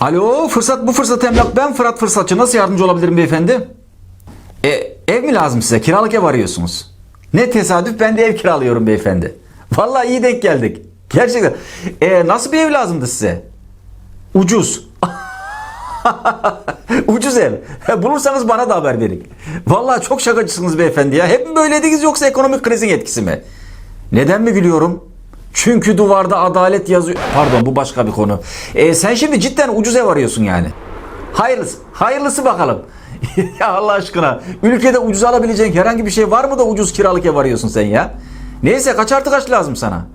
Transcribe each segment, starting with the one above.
Alo fırsat bu fırsat emlak ben Fırat Fırsatçı nasıl yardımcı olabilirim beyefendi? E, ev mi lazım size? Kiralık ev arıyorsunuz. Ne tesadüf ben de ev kiralıyorum beyefendi. Vallahi iyi denk geldik. Gerçekten. E, nasıl bir ev lazımdı size? Ucuz. Ucuz ev. Bulursanız bana da haber verin. Vallahi çok şakacısınız beyefendi ya. Hep mi böyleydiniz yoksa ekonomik krizin etkisi mi? Neden mi gülüyorum? Çünkü duvarda adalet yazıyor. Pardon bu başka bir konu. E, sen şimdi cidden ucuz ev arıyorsun yani. Hayırlısı. Hayırlısı bakalım. ya Allah aşkına. Ülkede ucuz alabileceğin herhangi bir şey var mı da ucuz kiralık ev arıyorsun sen ya? Neyse kaç artı kaç lazım sana?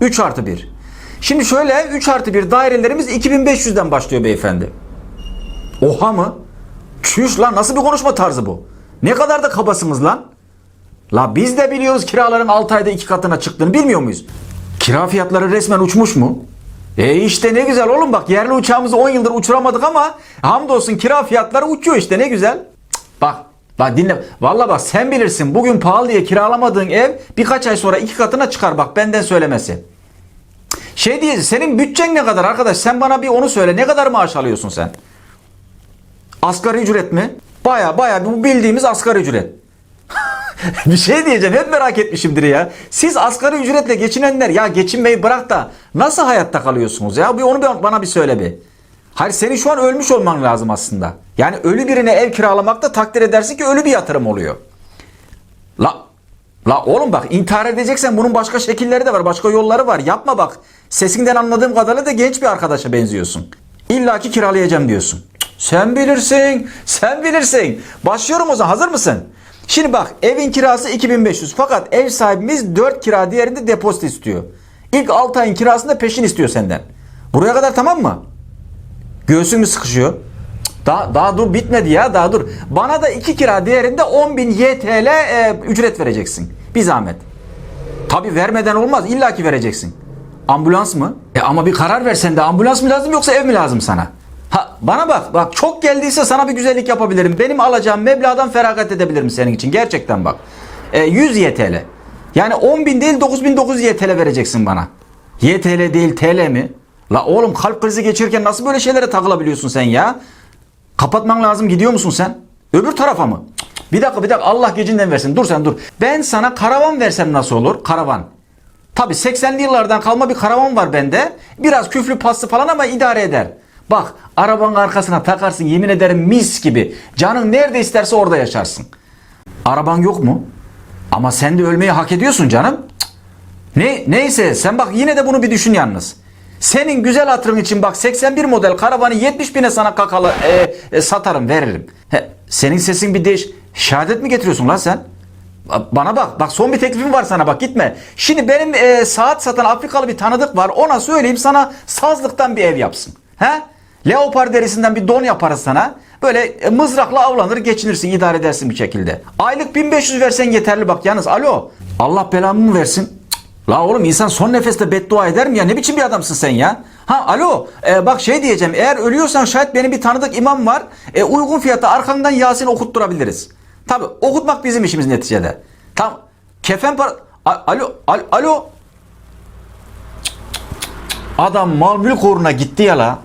3 artı 1. Şimdi şöyle 3 artı 1 dairelerimiz 2500'den başlıyor beyefendi. Oha mı? Çüş lan nasıl bir konuşma tarzı bu? Ne kadar da kabasınız lan? La biz de biliyoruz kiraların 6 ayda 2 katına çıktığını bilmiyor muyuz? Kira fiyatları resmen uçmuş mu? E işte ne güzel oğlum bak yerli uçağımızı 10 yıldır uçuramadık ama hamdolsun kira fiyatları uçuyor işte ne güzel. Bak bak dinle. Valla bak sen bilirsin bugün pahalı diye kiralamadığın ev birkaç ay sonra iki katına çıkar bak benden söylemesi. Şey diye senin bütçen ne kadar arkadaş sen bana bir onu söyle ne kadar maaş alıyorsun sen? Asgari ücret mi? Baya baya bu bildiğimiz asgari ücret. bir şey diyeceğim hep merak etmişimdir ya. Siz asgari ücretle geçinenler ya geçinmeyi bırak da nasıl hayatta kalıyorsunuz ya? Bir onu bana bir söyle bir. Hayır senin şu an ölmüş olman lazım aslında. Yani ölü birine ev kiralamakta takdir edersin ki ölü bir yatırım oluyor. La La oğlum bak intihar edeceksen bunun başka şekilleri de var. Başka yolları var. Yapma bak. Sesinden anladığım kadarıyla da genç bir arkadaşa benziyorsun. İlla ki kiralayacağım diyorsun. Sen bilirsin. Sen bilirsin. Başlıyorum o zaman. Hazır mısın? Şimdi bak evin kirası 2500 fakat ev sahibimiz 4 kira diğerinde depozito istiyor. İlk 6 ayın kirasını da peşin istiyor senden. Buraya kadar tamam mı? Göğsün mü sıkışıyor? Daha, daha dur bitmedi ya daha dur. Bana da 2 kira değerinde 10.000 YTL e, ücret vereceksin. Bir zahmet. Tabi vermeden olmaz illa ki vereceksin. Ambulans mı? E ama bir karar versen de ambulans mı lazım yoksa ev mi lazım sana? Bana bak bak çok geldiyse sana bir güzellik yapabilirim. Benim alacağım meblağdan feragat edebilirim senin için gerçekten bak. E, 100 YTL. Yani 10.000 değil 9.900 YTL vereceksin bana. YTL değil TL mi? La oğlum kalp krizi geçirirken nasıl böyle şeylere takılabiliyorsun sen ya? Kapatman lazım gidiyor musun sen? Öbür tarafa mı? Bir dakika bir dakika Allah gecinden versin. Dur sen dur. Ben sana karavan versem nasıl olur? Karavan. Tabi 80'li yıllardan kalma bir karavan var bende. Biraz küflü paslı falan ama idare eder. Bak arabanın arkasına takarsın yemin ederim mis gibi. Canın nerede isterse orada yaşarsın. Araban yok mu? Ama sen de ölmeyi hak ediyorsun canım. Ne neyse sen bak yine de bunu bir düşün yalnız. Senin güzel hatırın için bak 81 model karavanı 70 bine sana kakalı e, e, satarım veririm. He, senin sesin bir değiş. Şehadet mi getiriyorsun lan sen? Ba- Bana bak bak son bir teklifim var sana bak gitme. Şimdi benim e, saat satan Afrikalı bir tanıdık var ona söyleyeyim sana sazlıktan bir ev yapsın. He? Leopar derisinden bir don yaparız sana. Böyle e, mızrakla avlanır geçinirsin idare edersin bir şekilde. Aylık 1500 versen yeterli bak yalnız alo. Allah belamı mı versin? La oğlum insan son nefeste beddua eder mi ya? Ne biçim bir adamsın sen ya? Ha alo e, bak şey diyeceğim eğer ölüyorsan şayet benim bir tanıdık imam var. E, uygun fiyata arkandan Yasin okutturabiliriz. Tabi okutmak bizim işimiz neticede. Tam kefen para... A- alo al- alo. Adam mal mülk uğruna gitti ya la.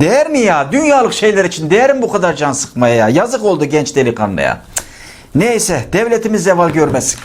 Değer mi ya? Dünyalık şeyler için değer mi bu kadar can sıkmaya ya? Yazık oldu genç delikanlıya. Neyse devletimiz zeval görmesin.